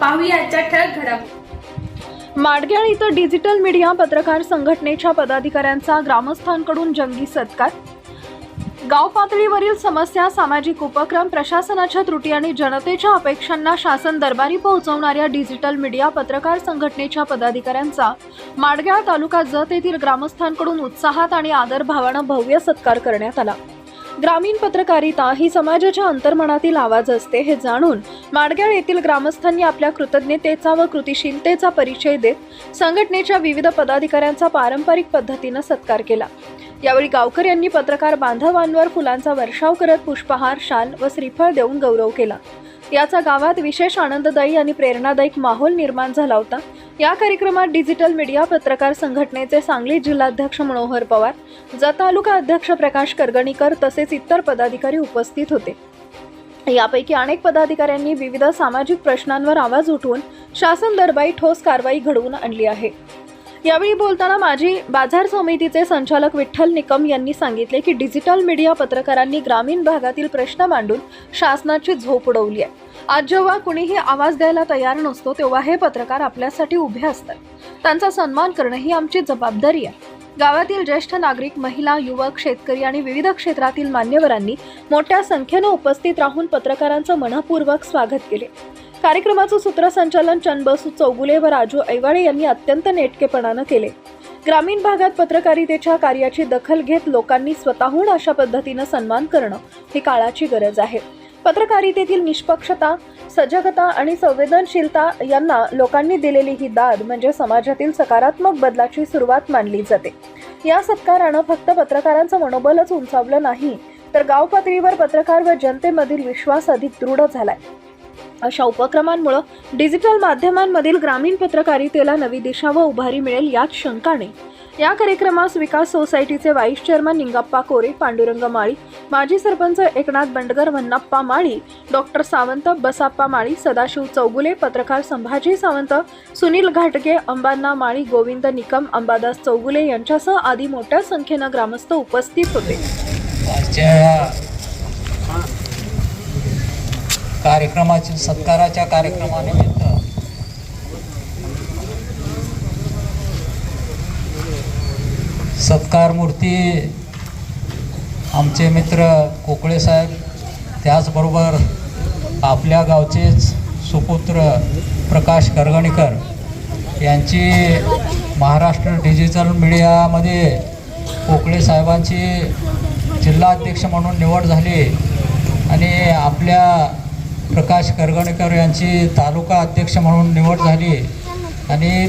पाहूया आजच्या ठळक घडामोडी माडग्याळ इथं डिजिटल मीडिया पत्रकार संघटनेच्या पदाधिकाऱ्यांचा ग्रामस्थांकडून जंगी सत्कार. गाव पातळीवरील समस्या सामाजिक उपक्रम प्रशासनाच्या त्रुटी आणि जनतेच्या अपेक्षांना शासन दरबारी पोहोचवणाऱ्या डिजिटल मीडिया पत्रकार संघटनेच्या पदाधिकाऱ्यांचा माडग्याळ तालुका जत येथील ग्रामस्थांकडून उत्साहात आणि आदरभावानं भव्य सत्कार करण्यात आला. ग्रामीण पत्रकारिता ही समाजाच्या अंतर्मनातील आवाज असते हे जाणून माडग्याळ येथील ग्रामस्थांनी आपल्या कृतज्ञतेचा व कृतिशीलतेचा परिचय देत संघटनेच्या विविध पदाधिकाऱ्यांचा पारंपरिक पद्धतीनं सत्कार केला. यावेळी गावकर यांनी पत्रकार बांधवांवर फुलांचा वर्षाव करत पुष्पहार शाल व श्रीफळ देऊन गौरव केला. याचा गावात विशेष आनंददायी आणि प्रेरणादायक माहोल निर्माण झाला होता. या कार्यक्रमात डिजिटल मीडिया पत्रकार संघटनेचे सांगली जिल्हाध्यक्ष मनोहर पवार जत तालुका अध्यक्ष प्रकाश करगणीकर तसेच इतर पदाधिकारी उपस्थित होते. यापैकी अनेक पदाधिकाऱ्यांनी विविध सामाजिक प्रश्नांवर आवाज उठवून शासन दरबारी ठोस कारवाई घडवून आणली आहे. यावेळी बोलताना माजी बाजार समितीचे संचालक विठ्ठल निकम यांनी सांगितले की डिजिटल मीडिया पत्रकारांनी ग्रामीण भागातील प्रश्न मांडून शासनाची झोप उडवली आहे. आज जेव्हा कुणीही आवाज द्यायला तयार नसतो तेव्हा हे पत्रकार आपल्यासाठी उभे असतात. त्यांचा सन्मान करणं ही आमची जबाबदारी आहे. गावातील ज्येष्ठ नागरिक महिला युवक शेतकरी आणि विविध क्षेत्रातील मान्यवरांनी मोठ्या संख्येनं उपस्थित राहून पत्रकारांचं मनपूर्वक स्वागत केले. कार्यक्रमाचं सूत्रसंचालन चंदबसू चौगुले व राजू ऐवाळे यांनी अत्यंत नेटकेपणानं केले. ग्रामीण भागात पत्रकारितेच्या कार्याची दखल घेत लोकांनी स्वतःहून अशा पद्धतीनं सन्मान करणं ही काळाची गरज आहे. पत्रकारितेतील निष्पक्षता सजगता आणि संवेदनशीलता यांना लोकांनी दिलेली ही दाद म्हणजे समाजातील सकारात्मक बदलाची सुरुवात मानली जाते. या सत्कारानं फक्त पत्रकारांचं मनोबलच उंचावलं नाही तर गाव पातळीवर पत्रकार व जनतेमधील विश्वास अधिक दृढ झालाय. अशा उपक्रमांमुळे डिजिटल माध्यमांमधील ग्रामीण पत्रकारितेला नवी दिशा व उभारी मिळेल यात शंका नाही. या कार्यक्रमास विकास सोसायटीचे व्हाईस चेअरमन निंगाप्पा कोरे पांडुरंग माळी माजी सरपंच एकनाथ बंडगर वन्नाप्पा माळी डॉक्टर सावंत बसाप्पा माळी सदाशिव चौगुले पत्रकार संभाजी सावंत सुनील घाटगे अंबांना माळी गोविंद निकम अंबादास चौगुले यांच्यासह आदी मोठ्या संख्येनं ग्रामस्थ उपस्थित होते. कार्यक्रमाच्या सत्काराच्या कार्यक्रमानिमित्त सत्कार मूर्ती आमचे मित्र कोकळे साहेब त्याचबरोबर आपल्या गावचेच सुपुत्र प्रकाश करगणीकर यांची महाराष्ट्र डिजिटल मीडियामध्ये कोकळे साहेबांची जिल्हाध्यक्ष म्हणून निवड झाली आणि आपल्या प्रकाश करगणेकर यांची तालुका अध्यक्ष म्हणून निवड झाली. आणि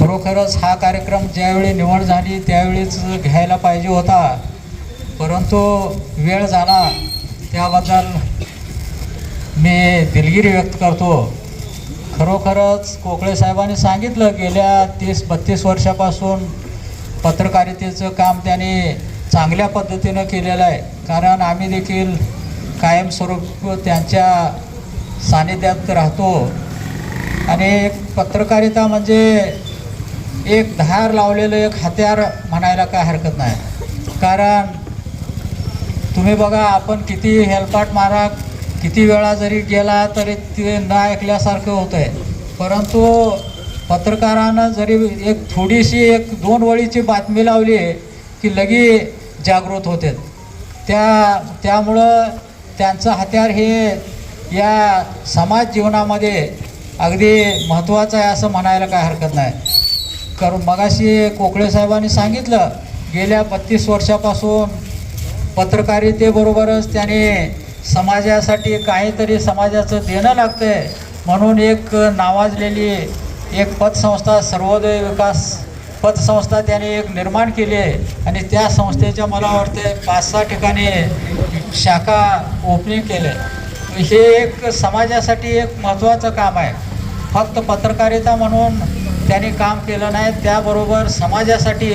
खरोखरच हा कार्यक्रम ज्यावेळी निवड झाली त्यावेळीच घ्यायला पाहिजे होता. परंतु वेळ झाला. त्याबद्दल मी दिलगिरी व्यक्त करतो. खरोखरच कोकळे साहेबांनी सांगितलं गेल्या तीस बत्तीस वर्षापासून पत्रकारितेचं काम त्याने चांगल्या पद्धतीनं केलेलं आहे. कारण आम्ही देखील कायमस्वरूप त्यांच्या सानिध्यात राहतो. आणि पत्रकारिता म्हणजे एक धार लावलेलं एक हत्यार म्हणायला काय हरकत नाही. कारण तुम्ही बघा आपण किती हेलपाट मारा किती वेळा जरी गेला तरी ते न ऐकल्यासारखं होतं आहे परंतु पत्रकारानं जरी एक थोडीशी एक दोन वळीची बातमी लावली की लगी जागृत होते त्या त्यामुळं त्यांचं हत्यार हे या समाज जीवनामध्ये अगदी महत्त्वाचं आहे असं म्हणायला काय हरकत नाही. कारण मगाशी कोकळे साहेबांनी सांगितलं गेल्या बत्तीस वर्षापासून पत्रकारितेबरोबरच त्याने समाजासाठी काहीतरी समाजाचं देणं लागतं आहे म्हणून एक नावाजलेली एक पतसंस्था सर्वोदय विकास पतसंस्था त्याने एक निर्माण केली आहे. आणि त्या संस्थेच्या मला वाटते पाच सहा ठिकाणी शाखा ओपनिंग केले हे एक समाजासाठी एक महत्त्वाचं काम आहे. फक्त पत्रकारिता म्हणून त्यांनी काम केलं नाही. त्याबरोबर समाजासाठी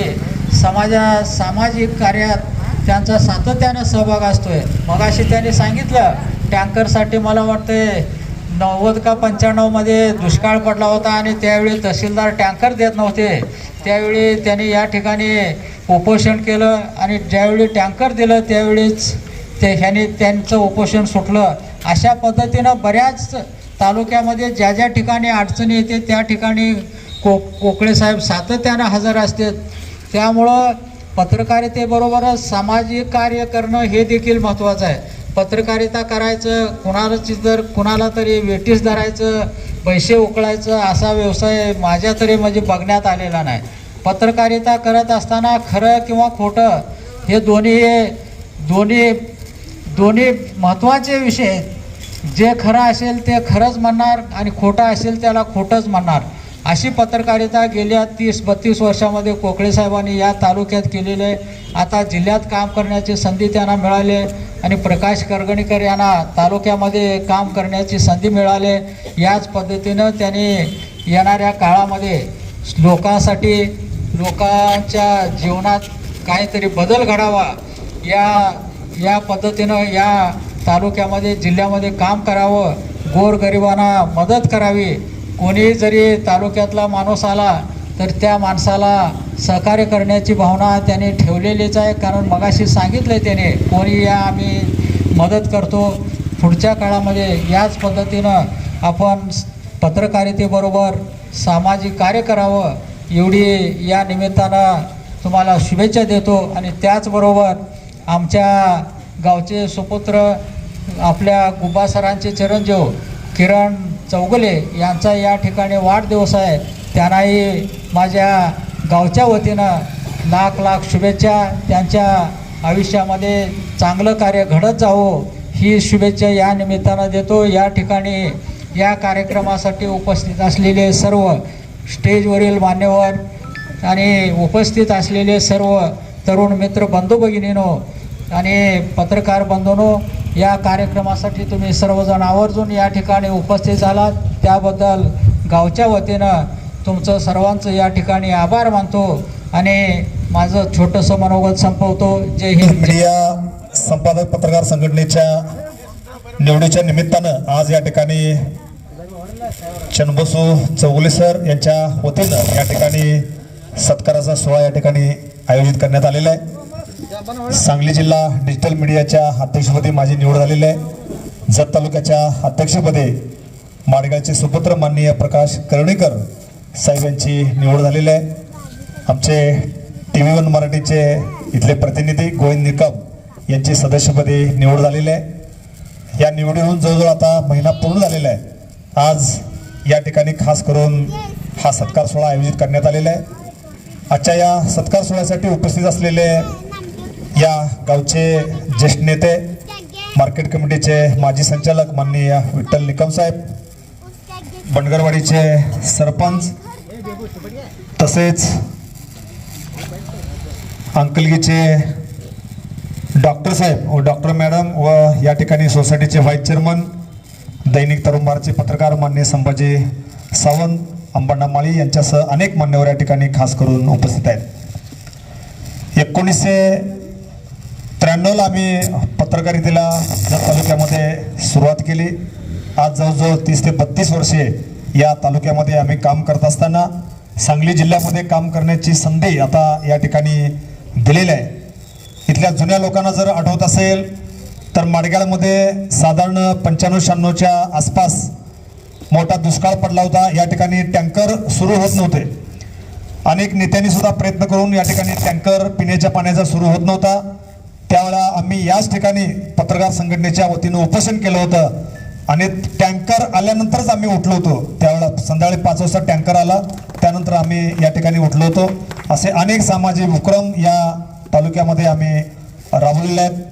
समाजा सामाजिक कार्यात त्यांचा सातत्यानं सहभाग असतो आहे मगाशी त्यांनी सांगितलं टँकरसाठी मला वाटते नव्वद का पंच्याण्णवमध्ये दुष्काळ पडला होता आणि त्यावेळी तहसीलदार टँकर देत नव्हते. त्यावेळी त्यांनी या ठिकाणी उपोषण केलं आणि ज्यावेळी टँकर दिलं त्यावेळीच ते ह्याने त्यांचं उपोषण सुटलं. अशा पद्धतीनं बऱ्याच तालुक्यामध्ये ज्या ज्या ठिकाणी अडचणी येते त्या ठिकाणी को कोकळे साहेब सातत्यानं हजर असतात. त्यामुळं पत्रकारितेबरोबरच सामाजिक कार्य करणं हे देखील महत्त्वाचं आहे. पत्रकारिता करायचं कुणालाची जर कुणाला तरी वेटीस धरायचं पैसे उकळायचं असा व्यवसाय माझ्या तरी म्हणजे बघण्यात आलेला नाही. पत्रकारिता करत असताना खरं किंवा खोटं हे दोन्ही दोन्ही दोन्ही महत्त्वाचे विषय आहेत. जे खरं असेल ते खरंच म्हणणार आणि खोटं असेल त्याला खोटंच म्हणणार. अशी पत्रकारिता गेल्या तीस बत्तीस वर्षामध्ये कोकळे साहेबांनी या तालुक्यात केलेली आहे. आता जिल्ह्यात काम करण्याची संधी त्यांना मिळाली आणि प्रकाश करगणीकर यांना तालुक्यामध्ये काम करण्याची संधी मिळाली याच पद्धतीनं त्यांनी येणाऱ्या काळामध्ये लोकांसाठी लोकांच्या जीवनात काहीतरी बदल घडावा या या पद्धतीनं या तालुक्यामध्ये जिल्ह्यामध्ये काम करावं गोरगरिबांना मदत करावी. कोणी जरी तालुक्यातला माणूस आला तर त्या माणसाला सहकार्य करण्याची भावना त्याने ठेवलेलीच आहे. कारण मगाशी सांगितलं त्याने कोणी या आम्ही मदत करतो. पुढच्या काळामध्ये याच पद्धतीनं आपण पत्रकारितेबरोबर सामाजिक कार्य करावं. एवढी या निमित्तानं तुम्हाला शुभेच्छा देतो. आणि त्याचबरोबर आमच्या गावचे सुपुत्र आपल्या गुब्बा सरांचे चिरंजीव किरण चौगुले यांचा या ठिकाणी वाढदिवस आहे. त्यांनाही माझ्या गावच्या वतीनं लाख लाख शुभेच्छा. त्यांच्या आयुष्यामध्ये चांगलं कार्य घडत जावो ही शुभेच्छा या निमित्तानं देतो. या ठिकाणी या कार्यक्रमासाठी उपस्थित असलेले सर्व स्टेजवरील मान्यवर आणि उपस्थित असलेले सर्व तरुण मित्र बंधू भगिनीनो आणि पत्रकार बंधूनो या कार्यक्रमासाठी तुम्ही सर्वजण आवर्जून या ठिकाणी उपस्थित झालात. त्याबद्दल गावच्या वतीनं तुमचं सर्वांचं या ठिकाणी आभार मानतो आणि माझं छोटंसं मनोगत संपवतो. जय हिंद. मीडिया संपादक पत्रकार संघटनेच्या निवडीच्या निमित्तानं आज या ठिकाणी चनबसू चौगुले सर यांच्या वतीनं या ठिकाणी सत्काराचा सोहळा या ठिकाणी आयोजित करण्यात आलेला आहे. सांगली जिल्हा डिजिटल मीडियाच्या अध्यक्षपदी माझी निवड झालेली आहे. जत तालुक्याच्या अध्यक्षपदी माडगावचे सुपुत्र माननीय प्रकाश कर्णीकर साहेब यांची निवड झालेली आहे. आमचे टी व्ही वन मराठीचे इथले प्रतिनिधी गोविंद निकम यांची सदस्यपदी निवड झालेली आहे. या निवडीहून जवळजवळ आता महिना पूर्ण झालेला आहे. आज या ठिकाणी खास करून हा सत्कार सोहळा आयोजित करण्यात आलेला आहे. आजच्या या सत्कार सोहळ्यासाठी उपस्थित असलेले या गावचे ज्येष्ठ नेते मार्केट कमिटीचे माजी संचालक माननीय विठ्ठल निकम साहेब बनगरवाडीचे सरपंच तसेच अंकलगीचे डॉक्टर साहेब व डॉक्टर मॅडम व या ठिकाणी सोसायटीचे व्हाईस चेअरमन दैनिक तरुण भारतचे पत्रकार मान्य संभाजी सावंत अंबाडा माळी यांच्यासह अनेक मान्यवर या ठिकाणी खास करून उपस्थित आहेत. एकोणीसशे त्र्याण्णवला आम्ही पत्रकारितेला जत तालुक्यामध्ये सुरुवात केली. आज जवळजवळ तीस ते बत्तीस वर्षे या तालुक्यामध्ये आम्ही काम करत असताना सांगली जिल्ह्यामध्ये काम करण्याची संधी आता या ठिकाणी दिलेली आहे. इथल्या जुन्या लोकांना जर आठवत असेल तर माडगाळमध्ये साधारण पंच्याण्णव शहाण्णवच्या आसपास मोठा दुष्काळ पडला होता. या ठिकाणी टँकर सुरू होत नव्हते. अनेक नेत्यांनी सुद्धा प्रयत्न करून या ठिकाणी टँकर पिण्याच्या पाण्याचा सुरू होत नव्हता. त्यावेळेला आम्ही याच ठिकाणी पत्रकार संघटनेच्या वतीनं उपोषण केलं होतं. आणि टँकर आल्यानंतरच आम्ही उठलो होतो. त्यावेळेला संध्याकाळी पाच वाजता टँकर आला. त्यानंतर आम्ही या ठिकाणी उठलो होतो. असे अनेक सामाजिक उपक्रम या तालुक्यामध्ये आम्ही राबवलेले आहेत.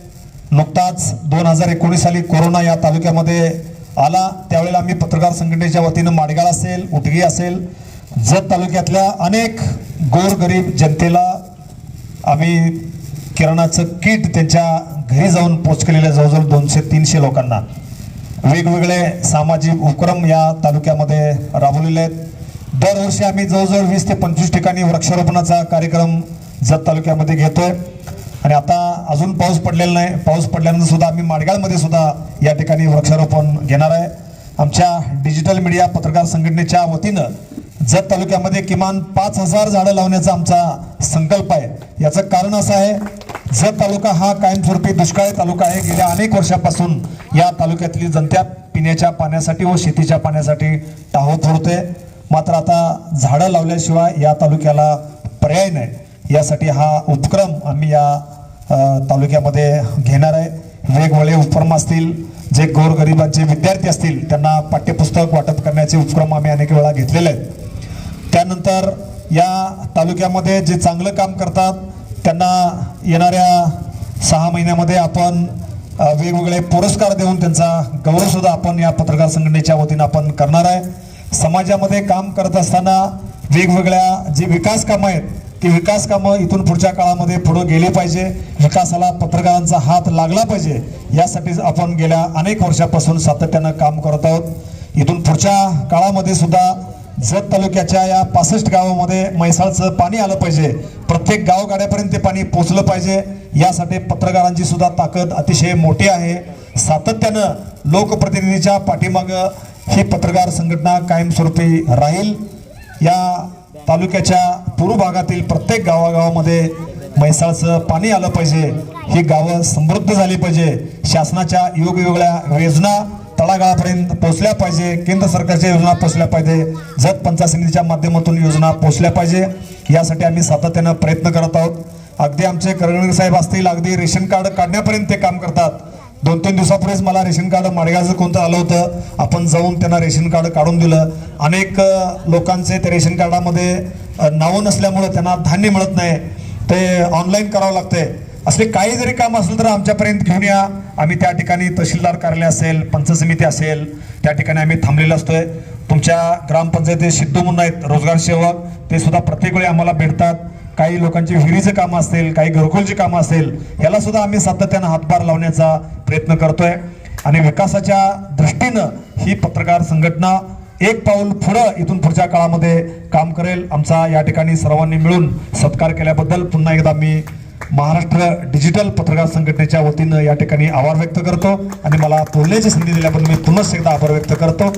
नुकताच दोन हजार एकोणीस साली कोरोना या तालुक्यामध्ये आला. त्यावेळेला आम्ही पत्रकार संघटनेच्या वतीनं माडगाळ असेल उटगी असेल जत तालुक्यातल्या अनेक गोरगरीब जनतेला आम्ही किराणाचं किट त्यांच्या घरी जाऊन पोच केलेलं आहे जवळजवळ दोनशे तीनशे लोकांना. वेगवेगळे सामाजिक उपक्रम या तालुक्यामध्ये राबवलेले आहेत. दरवर्षी आम्ही जवळजवळ वीस ते पंचवीस ठिकाणी वृक्षारोपणाचा कार्यक्रम जत तालुक्यामध्ये घेतोय. आणि आता अजून पाऊस पडलेला नाही. पाऊस पडल्यानंतर सुद्धा आम्ही माडगाळमध्ये सुद्धा या ठिकाणी वृक्षारोपण घेणार आहे. आमच्या डिजिटल मीडिया पत्रकार संघटनेच्या वतीनं जत तालुक्यामध्ये किमान पाच हजार झाडं लावण्याचा आमचा संकल्प आहे. याचं कारण असं आहे जत तालुका हा कायमस्वरूपी दुष्काळी तालुका आहे. गेल्या अनेक वर्षापासून या तालुक्यातली जनता पिण्याच्या पाण्यासाठी व शेतीच्या पाण्यासाठी टाहो फोडते मात्र आता झाडं लावल्याशिवाय या तालुक्याला पर्याय नाही. यासाठी हा उपक्रम आम्ही या तालुक्यामध्ये घेणार आहे. वेगवेगळे उपक्रम असतील जे गोरगरिबांचे विद्यार्थी असतील त्यांना पाठ्यपुस्तक वाटप करण्याचे उपक्रम आम्ही अनेक वेळा घेतलेले आहेत. त्यानंतर या तालुक्यामध्ये जे चांगलं काम करतात त्यांना येणाऱ्या सहा महिन्यामध्ये आपण वेगवेगळे पुरस्कार देऊन त्यांचा गौरवसुद्धा आपण या पत्रकार संघटनेच्या वतीनं आपण करणार आहे. समाजामध्ये काम करत असताना वेगवेगळ्या जी विकास कामं आहेत ती विकास कामं इथून पुढच्या काळामध्ये पुढं गेले पाहिजे. विकासाला पत्रकारांचा हात लागला पाहिजे यासाठी आपण गेल्या अनेक वर्षापासून सातत्यानं काम करत आहोत. इथून पुढच्या काळामध्ये सुद्धा जत तालुक्याच्या या पासष्ट गावामध्ये म्हैसाळचं पाणी आलं पाहिजे. प्रत्येक गावगाड्यापर्यंत ते पाणी पोचलं पाहिजे. यासाठी पत्रकारांची सुद्धा ताकद अतिशय मोठी आहे. सातत्यानं लोकप्रतिनिधीच्या पाठीमागं ही पत्रकार संघटना कायमस्वरूपी राहील. या तालुक्याच्या पूर्व भागातील प्रत्येक गावागावामध्ये म्हैसाळचं पाणी आलं पाहिजे. ही गावं समृद्ध झाली पाहिजे. शासनाच्या योगवेगळ्या योजना तळागाळापर्यंत पोचल्या पाहिजे. केंद्र सरकारच्या योजना पोचल्या पाहिजे. जत पंचायत समितीच्या माध्यमातून योजना पोचल्या पाहिजे. यासाठी आम्ही सातत्यानं प्रयत्न करत आहोत. अगदी आमचे करगणकर साहेब असतील अगदी रेशन कार्ड काढण्यापर्यंत ते काम करतात. दोन तीन दिवसापूर्वीच मला रेशन कार्ड माडगावचं कोणतं आलं होतं आपण जाऊन त्यांना रेशन कार्ड काढून दिलं. अनेक लोकांचे ते रेशन कार्डामध्ये नावं नसल्यामुळं त्यांना धान्य मिळत नाही. ते ऑनलाईन करावं लागतंय. असे काही जरी काम असलं तर आमच्यापर्यंत घेऊन या. आम्ही त्या ठिकाणी तहसीलदार कार्यालय असेल पंच समिती असेल त्या ठिकाणी आम्ही थांबलेलो असतोय. तुमच्या ग्रामपंचायतीत सिद्धू म्हणून आहेत रोजगार सेवक. ते सुद्धा प्रत्येक वेळी आम्हाला भेटतात. काही लोकांची विहिरीचं कामं असतील काही घरकुलची कामं असेल याला सुद्धा आम्ही सातत्यानं हातभार लावण्याचा प्रयत्न करतोय. आणि विकासाच्या दृष्टीनं ही पत्रकार संघटना एक पाऊल पुढं इथून पुढच्या काळामध्ये काम करेल. आमचा या ठिकाणी सर्वांनी मिळून सत्कार केल्याबद्दल पुन्हा एकदा मी महाराष्ट्र डिजिटल पत्रकार संघटनेच्या वतीनं या ठिकाणी आभार व्यक्त करतो. आणि मला बोलण्याची संधी दिल्याबद्दल मी पुन्हा एकदा आभार व्यक्त करतो.